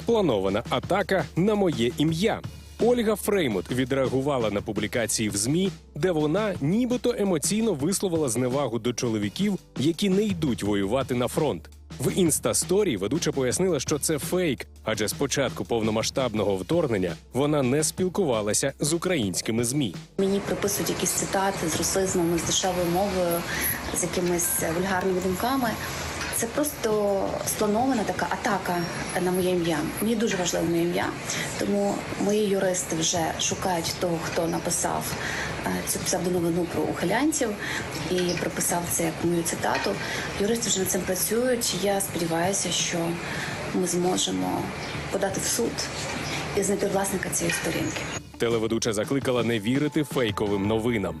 спланована атака на моє ім'я. Ольга Фреймут відреагувала на публікації в ЗМІ, де вона нібито емоційно висловила зневагу до чоловіків, які не йдуть воювати на фронт. В інстасторі ведуча пояснила, що це фейк, адже з початку повномасштабного вторгнення вона не спілкувалася з українськими змі. Мені приписують якісь цитати з русизмами, з дешевою мовою, з якимись вульгарними думками. Це просто спланована така атака на моє ім'я. Мені дуже важливе моє ім'я, тому мої юристи вже шукають того, хто написав е, цю псевдоновину про ухилянців і приписав це як мою цитату. Юристи вже над цим працюють. Я сподіваюся, що ми зможемо подати в суд і знайти власника цієї сторінки. Телеведуча закликала не вірити фейковим новинам.